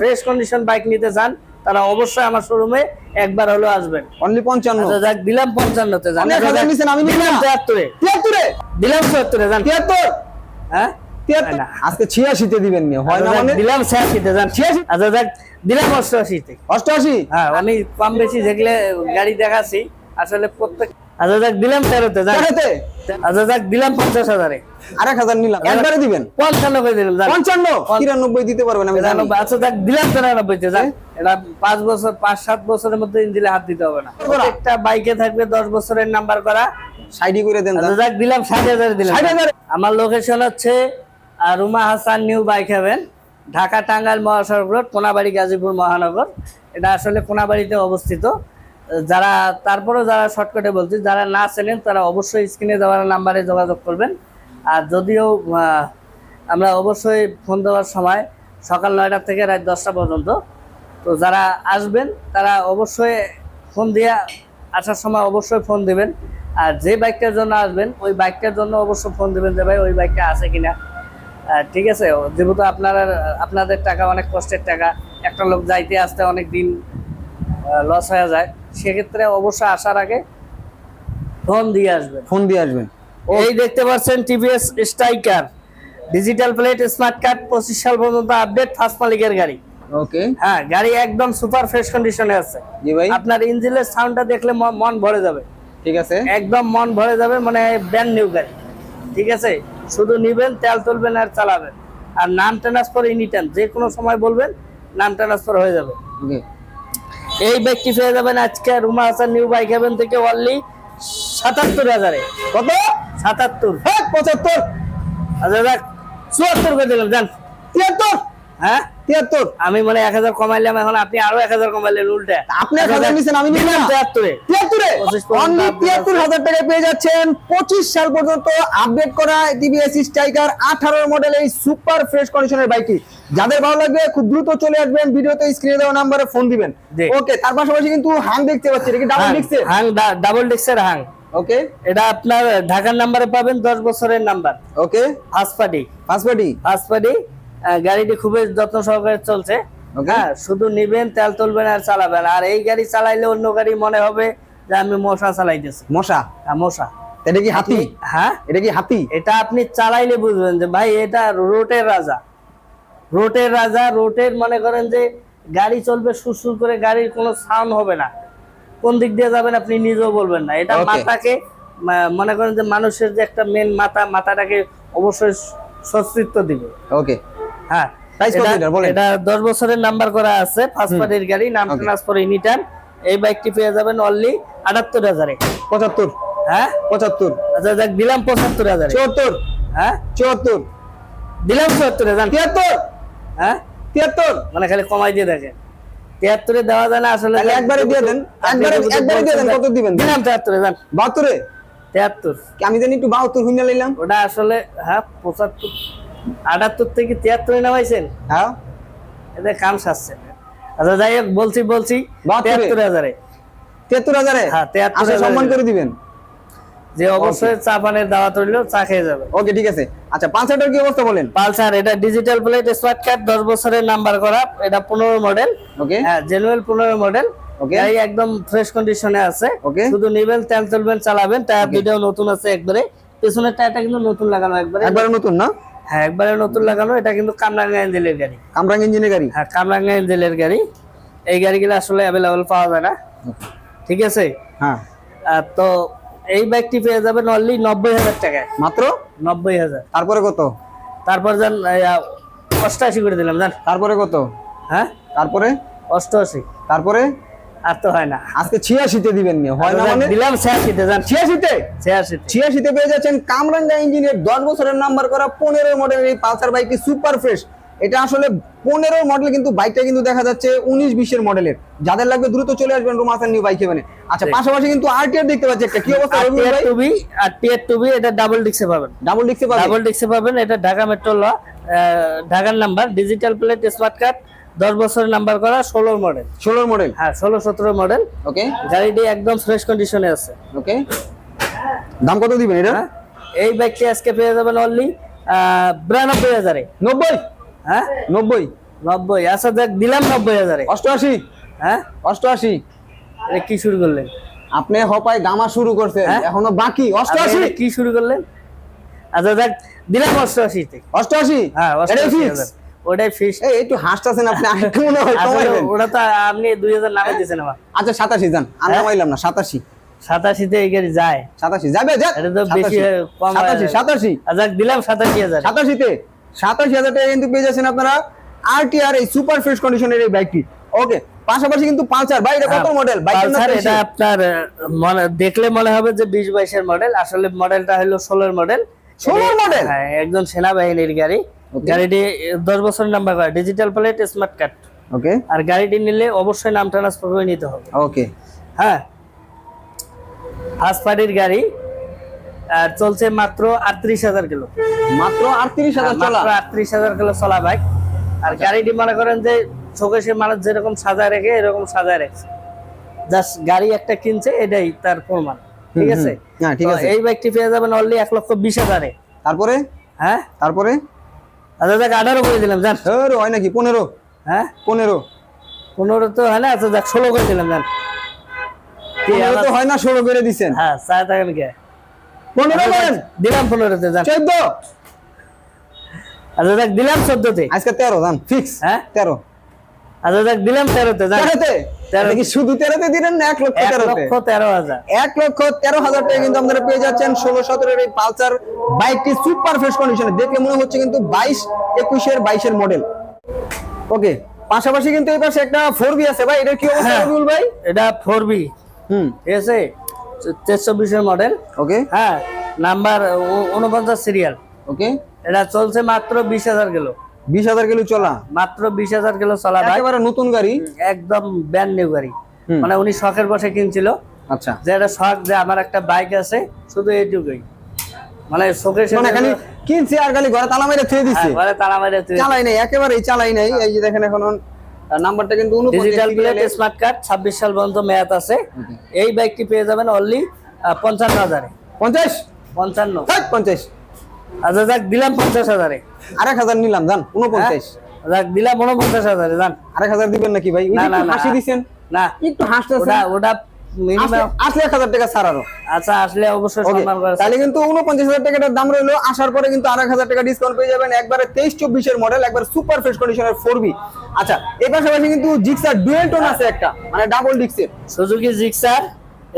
Fresh condition bike নিতে চান তারা অবশ্যই আমার শোরুমে একবার হলো আসবেন। অনলি পঞ্চান্ন। আচ্ছা যাক দিলাম পঞ্চান্নতে যান। নিছেন, আমি নিব দিলাম না। তেহাত্তরে তিয়াত্তরে। দিলাম চুয়াত্তরে যান। তিয়াত্তর? হ্যাঁ? আজকে ছিয়াশিতে দিবেন নিয়ে হয় না আচ্ছা, মানে? দিলাম ছিয়াশিতে যান। ছিয়াশি? আচ্ছা যাক দিলাম অষ্টআশিতে। অষ্টআশি? হ্যাঁ আমি কম বেশি যেগুলো গাড়ি দেখাচ্ছি আসলে প্রত্যেক আচ্ছা যাক দিলাম তেরোতে তেরোতে? আচ্ছা যাক দিলাম পঞ্চাশ হাজারে। আর এক হাজার নিলাম। একবারে দিবেন? পঞ্চান্ন করে দিলাম পঞ্চান্ন? তিরানব্বই দিতে পারবেন আমি আচ্ছা দেখ দিলাম তিরানব্বইতে যান এটা পাঁচ বছর পাঁচ সাত বছরের মধ্যে ইঞ্জিলে হাত দিতে হবে না। একটা বাইকে থাকবে দশ বছরের নাম্বার করা। সাইডি করে দেন আচ্ছা যাক দিলাম ষাট হাজার দিলাম। আমার লোকেশন হচ্ছে Ruma Hasan New Bike Heaven Dhaka Tangail মহাসড়ক রোড কোনাবাড়ি গাজীপুর মহানগর। এটা আসলে কোনাবাড়িতে অবস্থিত। যারা, তারপরেও যারা শর্টকাটে বলছি, যারা না চেনেন, তারা অবশ্যই স্ক্রিনে দেওয়ার নাম্বারে যোগাযোগ করবেন। আর যদিও আমরা অবশ্যই ফোন দেওয়ার সময় সকাল নয়টা থেকে রাত দশটা পর্যন্ত। তো যারা আসবেন, তারা অবশ্যই ফোন দিয়ে আসার সময় অবশ্যই ফোন দিবেন। আর যে বাইকটার জন্য আসবেন, ওই বাইকটার জন্য অবশ্যই ফোন দিবেন যে, ভাই, ওই বাইকটা আছে কিনা? ঠিক আছে, যেহেতু আপনারা, আপনাদের টাকা অনেক কষ্টের টাকা, একটা লোক যাইতে আসতে অনেক দিন লস হয়ে যায় সেক্ষেত্রে অবশ্যই আসার আগে ফোন দিয়ে আসবেন। ফোন দিয়ে আসবেন। এই দেখতে পাচ্ছেন TVS Striker digital plate smart card পঁচিশ সাল পর্যন্ত আপডেট ফার্স্ট মালিকের গাড়ি। ওকে হ্যাঁ গাড়ি একদম সুপার ফ্রেশ কন্ডিশনে আছে। জি ভাই। আপনার ইঞ্জিনের সাউন্ডটা দেখলে মন ভরে যাবে। ঠিক আছে। একদম মন ভরে যাবে মানে ব্র্যান্ড নিউ গাড়ি। ঠিক আছে? শুধু নিবেন তেল তুলবেন আর চালাবেন। আর নাম ট্রান্সফার এনি টাইম যে কোনো সময় বলবেন নাম ট্রান্সফার হয়ে যাবে। ওকে এই বাইকটি পেয়ে যাবেন আজকে Ruma Hasan New Bike Heaven থেকে অনলি সাতাত্তর হাজারে। কত? সাতাত্তর। হ্যাঁ পঁচাত্তর। আচ্ছা দেখ চুয়াত্তর করে দিলাম জান। তিয়াত্তর? হ্যাঁ? তিয়াত্তর? আমি মানে এক হাজার কমাইলাম এখন আপনি আরও এক হাজার কমাইলেন উল্টে। আপনি এক হাজার নিচ্ছেন আমি নিলাম তিয়াত্তরে। পঁচিশ পর্যন্ত অনলি আপনি তিয়াত্তর হাজার টাকায় পেয়ে যাচ্ছেন পঁচিশ সাল পর্যন্ত আপডেট করা টিভিএস স্ট্রাইকার আঠারো মডেল এই সুপার ফ্রেশ কন্ডিশনের বাইকটি যাদের ভালো লাগবে খুব দ্রুত চলে আসবেন। ভিডিওতে স্ক্রিনে দেওয়া নাম্বারে ফোন দিবেন। ওকে তার পাশাপাশি কিন্তু হাং দেখতে পাচ্ছি। এটা কি ডাবল ডিক্সে হাং ডাবল ডিক্সের হাং ওকে এটা আপনার ঢাকার নাম্বারে পাবেন দশ বছরের number okay first party first party first party গাড়িটি খুবই যত্ন সহকারে চলছে। হ্যাঁ শুধু নিবেন তেল তুলবেন আর চালাবেন। আর এই গাড়ি চালাইলে অন্য গাড়ি মনে হবে যে আমি মশা চালাইতেছি। মশা? হ্যাঁ, মশা। এটা কি হাতি? হ্যাঁ? এটা কি হাতি? এটা আপনি চালাইলে বুঝবেন যে ভাই এটা রোটের রাজা। রোটের রাজা রোটের মনে করেন যে গাড়ি চলবে সুরসুর করে গাড়ির কোনো সাউন্ড হবে না। কোন দিক দিয়ে যাবেন আপনি নিজেও বলবেন না। এটা মাথাকে মনে করেন যে মানুষের যে একটা মেন মাথা মাথাটাকে অবশ্যই সস্তিত্ব দিবে। ওকে হ্যাঁ। এটা- দশ বছরের নাম্বার করা আছে ফার্স্ট পার্টির গাড়ি নাম. ট্রান্সফার টাইম এই বাইকটি পেয়ে যাবেন অনলি আটাত্তর হাজারে। পঁচাত্তর। হ্যাঁ? পঁচাত্তর। আচ্ছা দেখ দিলাম পঁচাত্তর হাজারে। চুয়াত্তর। হ্যাঁ? চুয়াত্তর। দিলাম চুয়াত্তরে জান তিয়াত্তর। হ্যাঁ? তিয়াত্তর। মানে খালি কমাই দিয়ে দেখেন। তিয়াত্তরে দেওয়া যায় না আসলে একবারে দিয়ে দেন, একবারে- একবারে দিয়ে দেন, কত দিবেন? দিলাম তিয়াত্তরে যান বাহাত্তরে? তিয়াত্তর। আমি জানি একটু বাহাত্তর হুইনা লাইলাম ওটা আসলে হ্যাঁ পঁচাত্তর। আটাত্তর থেকে তিয়াত্তরে নামাইছেন। হ্যাঁ। এদের কাম সারছে। আচ্ছা যাই হোক বলছি বলছি? তিয়াত্তর হাজারে। তিয়াত্তর হাজারে হ্যাঁ, তিয়াত্তর সম্মান করে দিবেন। যে অবশ্যই চা পানের দাওয়াত হইলেও চা খেয়ে যাবে। ওকে ঠিক আছে। আচ্ছা হাজার কি অবস্থা বলেন? পালসার এটা ডিজিটাল প্লেট স্মার্ট কার্ড বছরের নাম্বার করা এটা পনেরো মডেল ওকে হ্যাঁ জেনুয়েল পনেরো মডেল Okay. গাড়ি একদম ফ্রেশ কন্ডিশনে আছে। Okay. শুধু নিবেন তেল তুলবেন চালাবেন টায়ার দুইটাও নতুন আছে একবারে। পেছনের টায়ারটা কিন্তু নতুন লাগানো একবারে। একবারে নতুন না? হ্যাঁ একবারে নতুন লাগানো এটা কিন্তু কামরাঙ্গা এঞ্জেলের গাড়ি। কামরাং ইঞ্জিনের গাড়ি? হ্যাঁ কামরাঙ্গা এঞ্জেলের গাড়ি। এই গাড়িগুলো আসলে অ্যাভেলেবল পাওয়া যায় না। ঠিক আছে? হ্যাঁ। তো এই বাইকটি পেয়ে যাবেন অনলি নব্বই হাজার টাকায়। মাত্র? নব্বই হাজার। তারপরে কত? তারপর যান অষ্টআশি করে দিলাম জান তারপরে কত? হ্যাঁ? তারপরে? অষ্টআশি। তারপরে? আর তো হয় না। আজকে ছিয়াশিতে দিবেন নি হয় না মানে? দিলাম ছিয়াশিতে জান ছিয়াশিতে? ছিয়াশিতে। ছিয়াশিতে পেয়ে যাচ্ছেন কামরাঙ্গা ইঞ্জিনের দশ বছরের নাম্বার করা পনেরো মডেলের এই পালসার বাইকটি সুপার ফ্রেশ এটা আসলে পনেরো মডেল কিন্তু বাইকটা কিন্তু দেখা যাচ্ছে উনিশ বিশের মডেলের যাদের লাগবে দ্রুত চলে আসবেন রোমাসান নিউ বাইক মানে। আচ্ছা। পাশাপাশি কিন্তু আরটিআর দেখতে পাচ্ছি একটা। কি অবস্থা আর রবিউল টিয়ার টুবি আর টিয়ার টুবি এটা ডাবল ডিক্সে পাবেন। ডাবল ডিক্সে পাবেন? ডাবল ডিক্সে পাবেন। এটা ঢাকা মেট্রো ল ঢাকার number digital plate smart card দশ বছরের নাম্বার করা ষোলোর মডেল ষোলোর মডেল হ্যাঁ ষোলো সতেরো মডেল ওকে গাড়িটি একদম ফ্রেশ কন্ডিশনে আছে। ওকে দাম কত দিবেন এটা? হ্যাঁ। এই বাইকটি আজকে পেয়ে যাবেন অনলি বিরানব্বই হাজারে। নব্বই? হ্যাঁ? নব্বই। নব্বই। আচ্ছা দেখ দিলাম নব্বই হাজারে। অষ্টআশি। হ্যাঁ? অষ্টআশি। কি শুরু করলেন? আপনি হপায় গামা শুরু করছেন? এখনও বাকি। অষ্টআশি। কি শুরু করলেন? আচ্ছা দেখ দিলাম অষ্টআশিতে অষ্টআশি? অষ্টআশি ওটাই ফিক্স এই একটু হাসতেছেন আপনি আরেকটু মনে হয় কমাইবেন। ওটা তো আপনি দুই হাজার নামে দিয়েছেন আমার আচ্ছা সাতাশি যান। আমি হ্যাঁ? নামাইলাম না সাতাশি। সাতাশিতে এই গাড়ি যায়। সাতাশি। যাবে এটা তো বেশি কম সাতাশি সাতাশি। আচ্ছা দিলাম সাতাশি হাজার। সাতাশিতে সাতাশি হাজার টাকা কিন্তু পেয়ে যাচ্ছেন আপনারা আরটিআর এই সুপার ফ্রেশ কন্ডিশনের এই বাইকটি ওকে পাশাপাশি কিন্তু পালসার। ভাই এটা কত মডেল পালসার এটা আপনার মনে দেখলে মনে হবে যে বিশ বাইশের মডেল আসলে মডেলটা হলো ষোলোর মডেল 16 মডেল? হ্যাঁ একজন সেনাবাহিনীর গাড়ি। গাড়িটি দশ বছর নাম্বার করা। Digital plate smart card okay আর গাড়িটি নিলে অবশ্যই নাম ট্রান্সফার করে নিতে হবে। ওকে হ্যাঁ। ফার্স্ট পার্টির গাড়ি। আর চলছে মাত্র আটত্রিশ হাজার কিলো। মাত্র আটত্রিশ হাজার চলা? মাত্র আটত্রিশ হাজার কিলো চলা বাইক আর গাড়িটি মনে করেন যে চোখে মানুষ যেরকম সাজায় রেখে এরকম সাজায় রেখেছে। জাস্ট গাড়ি একটা কিনছে এটাই তার প্রমাণ। ঠিক আছে। হ্যাঁ। এই বাইকটি পেয়ে যাবেন অনলি এক লক্ষ বিশ হাজারে। তারপরে? হ্যাঁ? তারপরে? আচ্ছা দেখ আঠারো করে দিলাম জান। হয় নাকি? পনেরো? হ্যাঁ? পনেরো? পনেরো তো হয় না আচ্ছা দেখ ষোলো করে দিলাম জান। পনেরো তো হয় না ষোলো করে দিচ্ছেন হ্যাঁ চায় থাকেন কে পনেরো করেন দিলাম পনেরোতে জান চোদ্দ। আচ্ছা দেখ দিলাম চোদ্দতে। আজকে তেরো জান ফিক্স হ্যাঁ? তেরো। আচ্ছা দেখ দিলাম তেরোতে জান তেরোতে? তেরো। কি শুধু তেরোতে দিলেন না এক লক্ষ এক লক্ষ তেরো হাজার। এক লক্ষ তেরো হাজার টাকা কিন্তু আপনারা পেয়ে যাচ্ছেন। ষোলো সতেরোর এই পালসার বাইকটি সুপার ফ্রেশ কন্ডিশনে দেখলে মনে হচ্ছে কিন্তু বাইশ একুশের বাইশের মডেল ওকে পাশাপাশি কিন্তু এই পাশে একটা ফোর বি আছে ভাই। এটা কি অবস্থা হ্যাঁ। ভাই? এটা ফোর বি হুম। ঠিক আছে? তেইশ চব্বিশের মডেল। ওকে। হ্যাঁ নাম্বার উনপঞ্চাশ সিরিয়াল। ওকে। এটা চলছে মাত্র বিশ হাজার কিলো। বিশ হাজার কিলো চলা? মাত্র বিশ হাজার কিলো চলা একেবারে নতুন গাড়ি? একদম ব্যান্ড নিউ গাড়ি। মানে উনি শখের বসে কিনছিল। আচ্ছা। যে এটা শখ যে আমার একটা বাইক আছে শুধু এইটুকুই। মানে শোকের মানে খালি কিনছে আর খালি ঘরে তালা মেরে থুয়ে দিচ্ছে ঘরে তালা মেরে চালাই নাই একেবারেই চালাই নাই। এই যে দেখেন এখন নাম্বারটা কিন্তু ডিজিটাল প্লেট স্মার্ট কার্ড ছাব্বিশ সাল পর্যন্ত মেয়াদ আছে। এই বাইকটি পেয়ে যাবেন অনলি পঞ্চান্ন হাজারে। পঞ্চাশ? পঞ্চান্ন। থাক পঞ্চাশ। আচ্ছা যাক দিলাম পঞ্চাশ হাজারে। আরেক হাজার নিলাম জান উনপঞ্চাশ। যাক দিলাম উনপঞ্চাশ হাজারে জান। আরেক হাজার দিবেন নাকি ভাই? না, না, হাসি দিছেন? না একটু হাসতেছেন। ওটা টাকা ছাড় আরও। আচ্ছা আসলে অবশ্যই ওকে তাহলে কিন্তু উনপঞ্চাশ হাজার টাকাটার দাম রইল। আসার পরে কিন্তু আরেক হাজার টাকা ডিসকাউন্ট পেয়ে যাবেন। একবারে তেইশ চব্বিশের মডেল একবার সুপার ফ্রেশ কন্ডিশনের ফোর বি আচ্ছা এর পাশাপাশি কিন্তু জিক্সার ডুয়েল টোন আছে একটা মানে ডাবল ডিক্সের সুজুকি জিক্সার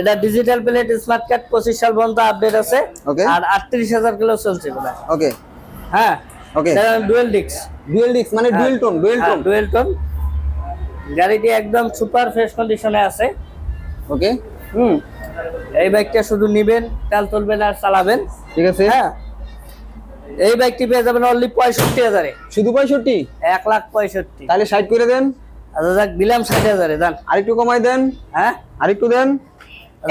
এটা ডিজিটাল প্লেট স্মার্ট কার্ড পঁচিশ সাল পর্যন্ত আপডেট আছে. আর আটত্রিশ হাজার কিলো চলছে ওকে হ্যাঁ। Okay. ডুয়েল ডিক্স ডুয়েল ডিক্স মানে dual tone dual tone dual tone গাড়িটি একদম সুপার ফ্রেশ কন্ডিশনে আছে। ওকে? হুম। এই বাইকটা শুধু নিবেন তেল তুলবেন আর চালাবেন। ঠিক আছে। হ্যাঁ। এই বাইকটি পেয়ে যাবেন অনলি পঁয়ষট্টি হাজারে। শুধু পঁয়ষট্টি? এক লাখ পঁয়ষট্টি। তাহলে ষাট করে দেন। আচ্ছা যাক দিলাম ষাট হাজারে যান। আরেকটু কমাই দেন। হ্যাঁ? আরেকটু দেন।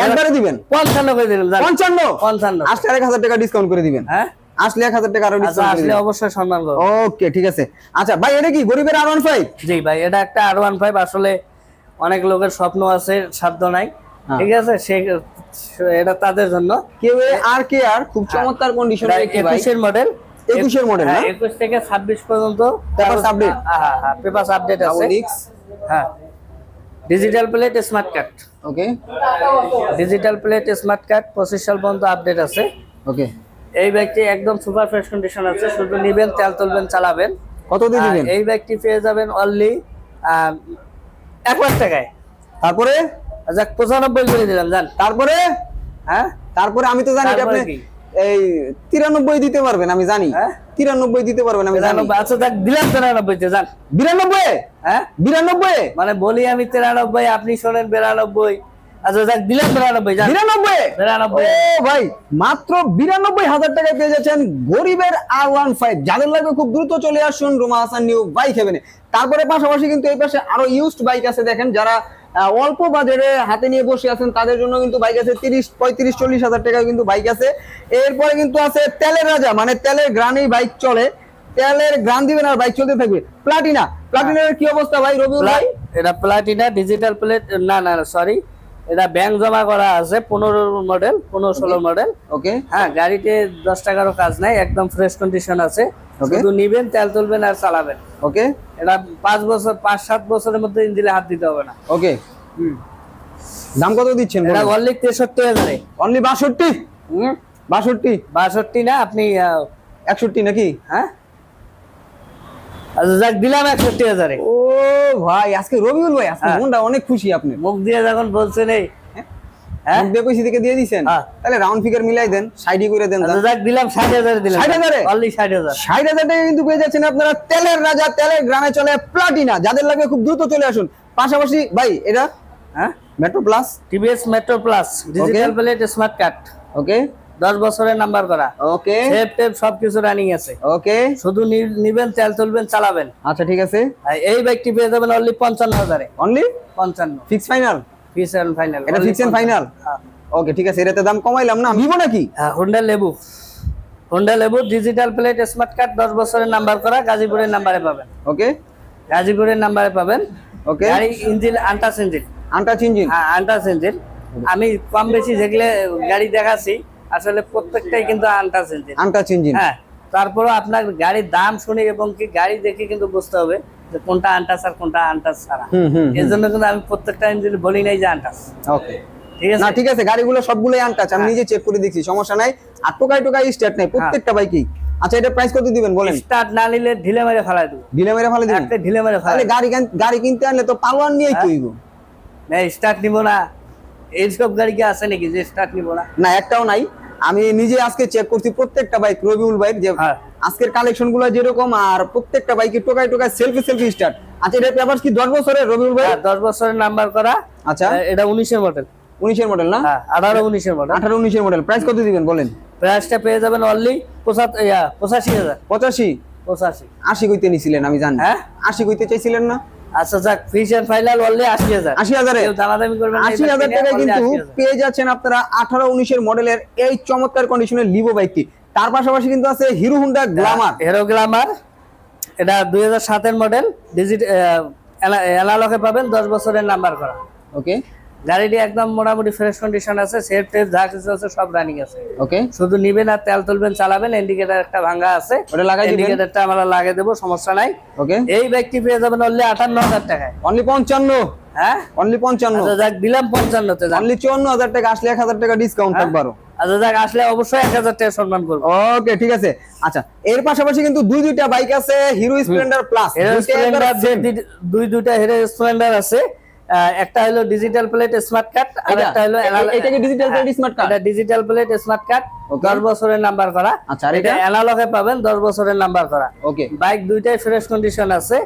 একবারে দিবেন? পঞ্চান্ন করে যান। পঞ্চান্ন? পঞ্চান্ন। আসলে এক হাজার টাকা ডিসকাউন্ট করে দিবেন। হ্যাঁ? আসলে এক হাজার টাকা আরও আচ্ছা ডিসকাউন্ট আসলে অবশ্যই সম্মান করব। ওকে ঠিক আছে। আচ্ছা ভাই এটা কি গরিবের আর ওয়ান ফাইভ জি ভাই এটা একটা আর ওয়ান ফাইভ আসলে অনেক লোকের স্বপ্ন আছে সাধ্য নাই। হ্যাঁ। ঠিক আছে? সে এটা তাদের জন্য। কেউ আর কে আর খুব চমৎকার কন্ডিশনে একুশের মডেল একুশের মডেল না? একুশ থেকে ছাব্বিশ পর্যন্ত। Papers update? হ্যাঁ হ্যাঁ পেপার আপডেট আছে। হ্যাঁ। Digital plate smart card okay digital plate smart card পঁচিশ সাল পর্যন্ত আপডেট আছে। ওকে এই ব্যাগটি একদম সুপার ফ্রেশ কন্ডিশন আছে। শুধু নিবেন তেল তুলবেন চালাবেন। কত দিয়ে দিবেন? এই ব্যাগটি পেয়ে যাবেন অনলি এক লাখ টাকায়। তারপরে? আচ্ছা পঁচানব্বই বলে দিলাম জান। তারপরে? হ্যাঁ? তারপরে আমি তো জানি আপনি এই তিরানব্বই দিতে পারবেন আমি জানি। হ্যাঁ? তিরানব্বই দিতে পারবেন আমি জানি। তিরানব্বই আচ্ছা দেখ দিলাম তিরানব্বইতে জান। বিরানব্বই? হ্যাঁ? বিরানব্বই? মানে বলি আমি তিরানব্বই আপনি শোনেন বিরানব্বই। আচ্ছা দেখ দিলাম বিরানব্বই? বিরানব্বই। বিরানব্বই ভাই মাত্র বিরানব্বই হাজার টাকায় পেয়ে যাচ্ছেন গরিবের আর ওয়ান ফাইভ যাদের লাগবে খুব দ্রুত চলে আসুন রোমা হাসান নিউ বাইক হেভেনে। তারপরে পাশাপাশি কিন্তু এই পাশে আরও ইউজড বাইক আছে দেখেন যারা অল্প বাজারে হাতে নিয়ে বসে আছেন তাদের জন্য কিন্তু বাইক আছে তিরিশ পঁয়ত্রিশ চল্লিশ হাজার টাকা কিন্তু বাইক আছে। এরপরে কিন্তু আছে তেলের রাজা মানে তেলের গ্রানেই বাইক চলে। তেলের গ্রান দিবেন আর বাইক চলতে থাকবে। প্লাটিনা প্লাটিনার কি অবস্থা ভাই রবিউল ভাই? এটা প্লাটিনা ডিজিটাল প্লেট না না সরি এটা ব্যাংক জমা করা আছে পনেরো মডেল পনেরো ষোলো মডেল ওকে হ্যাঁ গাড়িতে দশ টাকারও কাজ নাই একদম ফ্রেশ কন্ডিশন আছে। শুধু নিবেন তেল তুলবেন আর চালাবেন। ওকে এটা পাঁচ বছর পাঁচ সাত বছরের মধ্যে ইঞ্জিনে হাত দিতে হবে না। ওকে দাম কত দিচ্ছেন এটা অনলি তেষট্টি হাজারে। অনলি বাষট্টি? বাষট্টি? বাষট্টি না আপনি একষট্টি নাকি? হ্যাঁ? আচ্ছা যাক দিলাম একষট্টি হাজারে। ও ভাই আজকে রবিউল ভাই আজকে। মনটা অনেক খুশি আপনি মুখ দিয়ে যখন বলছেন এই হ্যাঁ? মুখ দিয়ে থেকে দিয়ে দিছেন। তাহলে রাউন্ড ফিগার মিলাই দেন সাইডি করে দেন যাক দিলাম ষাট হাজারে দিলাম। 60,000 এ? অনলি ষাট হাজার। ষাট হাজার টাকা কিন্তু পেয়ে যাচ্ছেন আপনারা তেলের রাজা তেলের গ্রামে চলে প্লাটিনা। যাদের লাগবে খুব দ্রুত চলে আসুন। পাশাপাশি ভাই এটা হ্যাঁ? Metro plus TVS metro plus digital plate smart card okay দশ বছরের নাম্বার করা। ওকে সেফ টেপ সবকিছু রানিং আছে। ওকে শুধু নিবেন তেল তুলবেন চালাবেন। আচ্ছা ঠিক আছে। এই বাইকটি পেয়ে যাবেন অনলি পঞ্চান্ন হাজারে। অনলি পঞ্চান্ন। Fix final fix and final এটা ফিক্স এন্ড ফাইনাল ওকে ঠিক আছে এটাতে দাম কমাইলাম না ভিভো নাকি? হোন্ডা লেবু হোন্ডা লেবু ডিজিটাল প্লেট স্মার্ট কার্ড দশ বছরের নাম্বার করা গাজীপুরের নাম্বারে পাবেন। ওকে গাজীপুরের নাম্বারে পাবেন। ওকে গাড়ি engine untouch engine untouch engine হ্যাঁ আন্টাস ইঞ্জিন আমি কম বেশি যেগুলো গাড়ি দেখাচ্ছি আসলে প্রত্যেকটাই কিন্তু আন্টাস ইঞ্জিন আন্টাচ ইঞ্জিন হ্যাঁ তারপরও আপনার গাড়ির দাম শুনে এবং কি গাড়ি দেখে কিন্তু বুঝতে হবে যে কোনটা আন্টাস আর কোনটা আন্টাস ছাড়া। এর জন্য কিন্তু আমি প্রত্যেকটা ইঞ্জিন বলি নাই যে আন্টাস ওকে ঠিক না আছে ঠিক আছে গাড়িগুলো সবগুলোই আনটাচ আমি নিজে চেক করে দেখছি সমস্যা নাই। আর টোকাই টোকাই স্টার্ট নাই প্রত্যেকটা বাইকই আচ্ছা এটা প্রাইস কত দিবেন বলেন? স্টার্ট না নিলে ঢিলে মেরে ফেলাই দেবো। ডিলে মেরে ফেলে দিবেন? একটা ঢিলে মেরে ফেলাই গাড়ি গাড়ি কিনতে আনলে তো পালোয়ান নিয়েই হ্যাঁ। স্টার্ট নিব না। এইসব গাড়ি কি আছে নাকি যে স্টার্ট নিব না? না একটাও নাই। আমি নিজে আজকে চেক করছি প্রত্যেকটা বাইক রবিউল বাইক যে হ্যাঁ। আজকের কালেকশনগুলো যেরকম আর প্রত্যেকটা বাইকে টোকায় টোকায় সেলফি সেলফি স্টার্ট আচ্ছা এটা পেপার কি দশ বছরের রবিউল ভাই হ্যাঁ, দশ বছরের নাম্বার করা। আচ্ছা। এটা উনিশের মডেল উনিশের মডেল না? হ্যাঁ আঠারো উনিশের মডেল আঠারো উনিশের মডেল প্রাইস কত দিবেন বলেন? প্রাইসটা পেয়ে যাবেন অনলি পঁচাশি হাজার। পঁচাশি? পঁচাশি। আশি কইতে নিছিলেন আমি জানি। হ্যাঁ? আশি কইতে চাইছিলেন না? আচ্ছা যাক ফিস ফাইনাল বললে আশি হাজার। আশি হাজারে। দামাদামি করবেন না, আশি এটা হাজার কিনে টাকায় কিন্তু পেয়ে যাচ্ছেন আপনারা আঠারো উনিশের মডেলের এই চমৎকার কন্ডিশনের লিভো বাইকটি তার পাশাপাশি কিন্তু আছে Hero Honda Glamour Hero Glamour এটা দুই হাজার সাতের মডেল ডিজিট অ্যানালকে পাবেন দশ বছরের নাম্বার করা। ওকে গাড়িটি একদম মোটামুটি ফ্রেশ কন্ডিশন আছে সেফ টেপ যা কিছু আছে সব রানিং আছে। ওকে শুধু নিবেন আর তেল তুলবেন চালাবেন ইন্ডিকেটার একটা ভাঙা আছে। ওটা লাগাই দিবেন? ইন্ডিকেটারটা আমরা লাগিয়ে দেবো সমস্যা নাই। ওকে এই বাইকটি পেয়ে যাবেন অনলি আটান্ন হাজার টাকায়। অনলি পঞ্চান্ন। হ্যাঁ? অনলি পঞ্চান্ন। আচ্ছা যাক দিলাম পঞ্চান্নতে যাক। অনলি চুয়ান্ন হাজার টাকা আসলে এক হাজার টাকা ডিসকাউন্ট থাকবে আরও আচ্ছা যাক আসলে অবশ্যই এক হাজার টাকা সম্মান করব। ওকে ঠিক আছে। আচ্ছা এর পাশাপাশি কিন্তু দুই দুইটা বাইক আছে হিরো স্প্লেন্ডার প্লাস দুই দুইটা হিরো স্প্লেন্ডার আছে। একটা হলো ডিজিটাল প্লেট স্মার্ট কার্ড আর একটা হলো এটা কি ডিজিটাল প্লেট স্মার্ট কার্ড এটা digital plate smart card Okay. দশ বছরের নাম্বার করা। আচ্ছা, আর এটা? অ্যানালগে পাবেন দশ বছরের নাম্বার করা। ওকে বাইক দুইটাই ফ্রেশ কন্ডিশন আছে.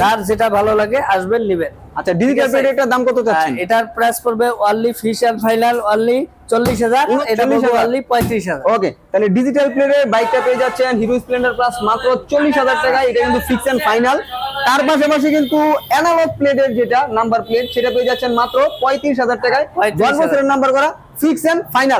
যার যেটা ভালো লাগে আসবেন নিবেন। আচ্ছা ডিজিটাল। প্লেটের দাম কত চাচ্ছেন? এটার প্রাইস পড়বে only fix and final only চল্লিশ হাজার এটা 40,000 পড়বে অনলি পঁয়ত্রিশ হাজার। ওকে তাহলে ডিজিটাল প্লেটের বাইকটা পেয়ে যাচ্ছেন হিরো স্প্লেন্ডার প্লাস মাত্র চল্লিশ হাজার টাকা এটা কিন্তু ফিক্স এন্ড ফাইনাল তার পাশাপাশি কিন্তু অ্যানালগ প্লেটের যেটা নাম্বার প্লেট সেটা পেয়ে যাচ্ছেন মাত্র পঁয়ত্রিশ হাজার টাকায়। দশ 35,000 বছরের নাম্বার করা ফিক্স এন্ড ফাইনাল